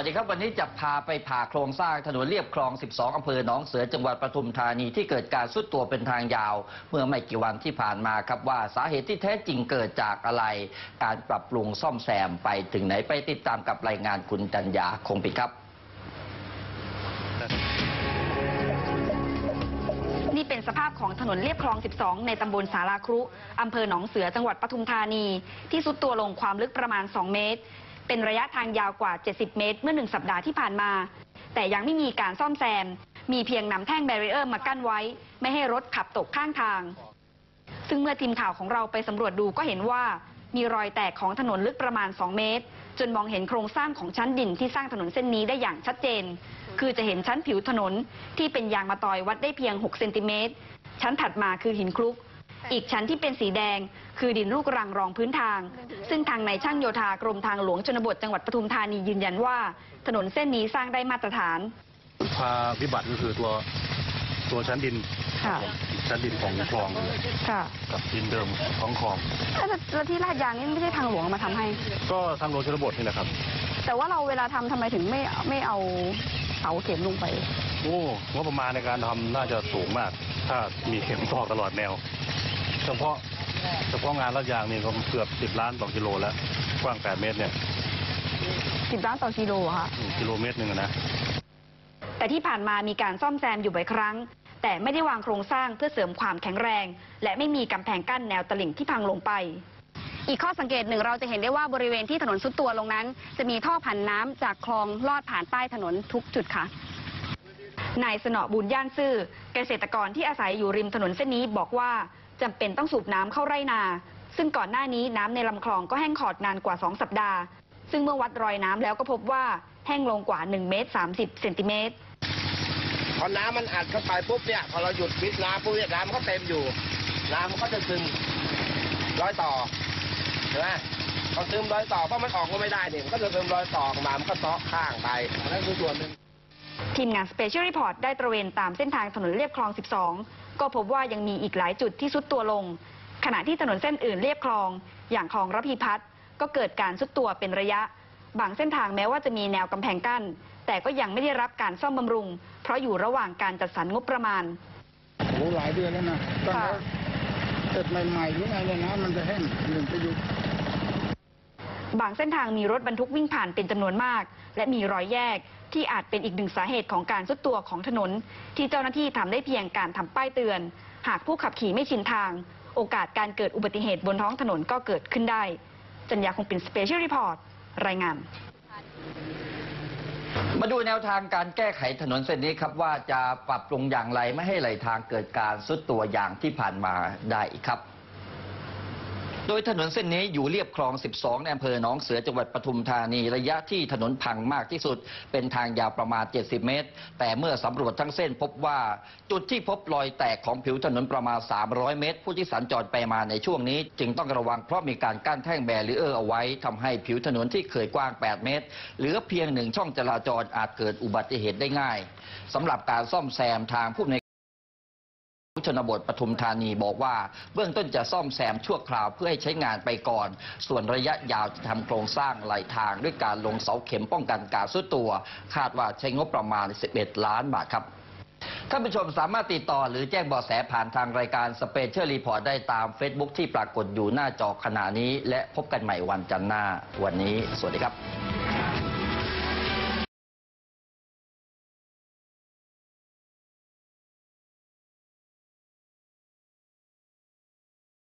วัสดีครับ วันนี้จะพาไปผ่าโครงสร้างถนนเรียบคลอง 12 อำเภอหนองเสือจังหวัดปทุมธานีที่เกิดการสุดตัวเป็นทางยาว เมื่อไม่กี่วันที่ผ่านมาครับว่าสาเหตุที่แท้จริงเกิดจากอะไร การปรับปรุงซ่อมแซมไปถึงไหนไปติดตามกับรายงานคุณจัญญาคงปิดครับนี่เป็นสภาพของถนนเรียบคลอง 12 ในตำบลสาราครุ อำเภอหนองเสือ จังหวัดปทุมธานี ที่สุดตัวลงความลึกประมาณ 2 เมตร เป็นระยะทางยาวกว่า 70 เมตร เมื่อหนึ่งสัปดาห์ที่ผ่านมา แต่ยังไม่มีการซ่อมแซม มีเพียงนำแท่งแบรีเออร์มากั้นไว้ ไม่ให้รถขับตกข้างทาง ซึ่งเมื่อทีมข่าวของเราไปสำรวจดูก็เห็นว่า มีรอยแตกของถนนลึกประมาณ 2 เมตร จนมองเห็นโครงสร้างของชั้นดินที่สร้างถนนเส้นนี้ได้อย่างชัดเจน คือจะเห็นชั้นผิวถนนที่เป็นยางมะตอยวัดได้เพียง 6 เซนติเมตร ชั้นถัดมาคือหินคลุก อีกชั้นที่เป็นสีแดง คือดินลูกรังรองพื้นทาง ซึ่งทางในายช่างโยธากรมทางหลวงชนบทจังหวัดปทุมธานียืนยันว่า ถนนเส้นนี้สร้างได้มาตรฐานพาวิบัติก็คือตัวตัวชั้นดินค่ะชั้นดินของคลองค่ะกับดินเดิมของคลองแล้วที่ลาดยางนี่ไม่ใช่ทางหลวงมาทำให้ ก็ทางหลวงชนบทนี่แหละครับ แต่ว่าเราเวลาทำทำไมถึงไม่ไม่เอาเสาเข็มลงไป โอ้งบประมาณในการทำน่าจะสูงมาก ถ้ามีเข็มตอกตลอดแนว เฉพาะเฉพาะงานลาดยางนี่ก็เกือบสิบล้านต่อกิโลแล้วกว้างแปดเมตรเนี่ยสิบล้านต่อกิโลค่ะอืมกิโลเมตรหนึ่งอะนะแต่ที่ผ่านมามีการซ่อมแซมอยู่บ่อยครั้ง แต่ไม่ได้วางโครงสร้างเพื่อเสริมความแข็งแรง และไม่มีกำแพงกั้นแนวตลิ่งที่พังลงไป อีกข้อสังเกตหนึ่งเราจะเห็นได้ว่าบริเวณที่ถนนสุดตัวลงนั้น จะมีท่อผ่านน้ำจากคลองลอดผ่านใต้ถนนทุกจุดค่ะนายสนอบุญย่านซื่อเกษตรกรที่อาศัยอยู่ริมถนนเส้นนี้บอกว่า จำเป็นต้องสูบน้ำเข้าไร่นา ซึ่งก่อนหน้านี้น้ำในลำคลองก็แห้งขอดนานกว่า 2 สัปดาห์ ซึ่งเมื่อวัดรอยน้ำแล้วก็พบว่าแห้งลงกว่า 1 เมตร 30 เซนติเมตรพอน้ำมันอัดเข้าไปปุ๊บเนี่ยพอเราหยุดปิดน้ำปุ๊บเนี่ยน้ำก็เต็มอยู่ น้ำมันก็จะซึมร้อยต่อใช่ไหมพอซึมร้อยต่อเพราะมันออกก็ไม่ได้เนี่ยมันก็จะซึมร้อยต่อออกมามันก็เซาะข้างไปอันนั่นคือส่วนหนึ่งทีมงาน Special Report ได้ตระเวนตามเส้นทางถนนเรียบคลอง 12 ก็พบว่ายังมีอีกหลายจุดที่สุดตัวลง ขณะที่ถนนเส้นอื่นเรียบคลอง อย่างคลองระพีพัฒน์ก็เกิดการสุดตัวเป็นระยะ บางเส้นทางแม้ว่าจะมีแนวกำแพงกั้น แต่ก็ยังไม่ได้รับการซ่อมบำรุง เพราะอยู่ระหว่างการจัดสรรงบประมาณโอ้หลายเดือนแล้วนะตอนค่ะนี้เสร็จใหม่ๆหรือไงเนี่ยนะมันจะแห้งหนึ่งจะหยุด บางเส้นทางมีรถบรรทุกวิ่งผ่านเป็นจำนวนมาก และมีรอยแยกที่อาจเป็นอีกหนึ่งสาเหตุของการสุดตัวของถนน ที่เจ้าหน้าที่ทำได้เพียงการทำป้ายเตือน หากผู้ขับขี่ไม่ชินทาง โอกาสการเกิดอุบัติเหตุบนท้องถนนก็เกิดขึ้นได้ จัญญาคงเป็นสเปเชียลรีพอร์ตรายงานมาดูแนวทางการแก้ไขถนนเส้นนี้ครับว่าจะปรับปรุงอย่างไรไม่ให้ไหลทางเกิดการสุดตัวอย่างที่ผ่านมาได้อีกครับ โดยถนนเส้นนี้อยู่เรียบคลอง 12 ในอำเภอหนองเสือจังหวัดปทุมธานี ระยะที่ถนนพังมากที่สุด เป็นทางยาวประมาณ 70 เมตร แต่เมื่อสำรวจทั้งเส้นพบว่าจุดที่พบรอยแตกของผิวถนนประมาณ 300 เมตร ผู้ที่สัญจรไปมาในช่วงนี้ จึงต้องระวังเพราะมีการกั้นแท่งแบรีเออร์เอาไว้ทำให้ผิวถนนที่เคยกว้าง 8 เมตร เหลือเพียงหนึ่งช่องจราจรอาจเกิดอุบัติเหตุได้ง่ายสำหรับการซ่อมแซมทางผู้ใน ชนบทปทุมธานีบอกว่า เบื้องต้นจะซ่อมแซมชั่วคราวเพื่อให้ใช้งานไปก่อน ส่วนระยะยาวจะทำโครงสร้างไหลทางด้วยการลงเสาเข็มป้องกันการสุดตัว คาดว่าใช้งบประมาณ 11 ล้านบาทครับท่านผู้ชมสามารถติดต่อหรือแจ้งเบาะแสผ่านทางรายการสเปเชียลรีพอร์ตได้ตาม Facebook ที่ปรากฏอยู่หน้าจอขณะนี้ และพบกันใหม่วันจันทร์หน้าวันนี้ สวัสดีครับ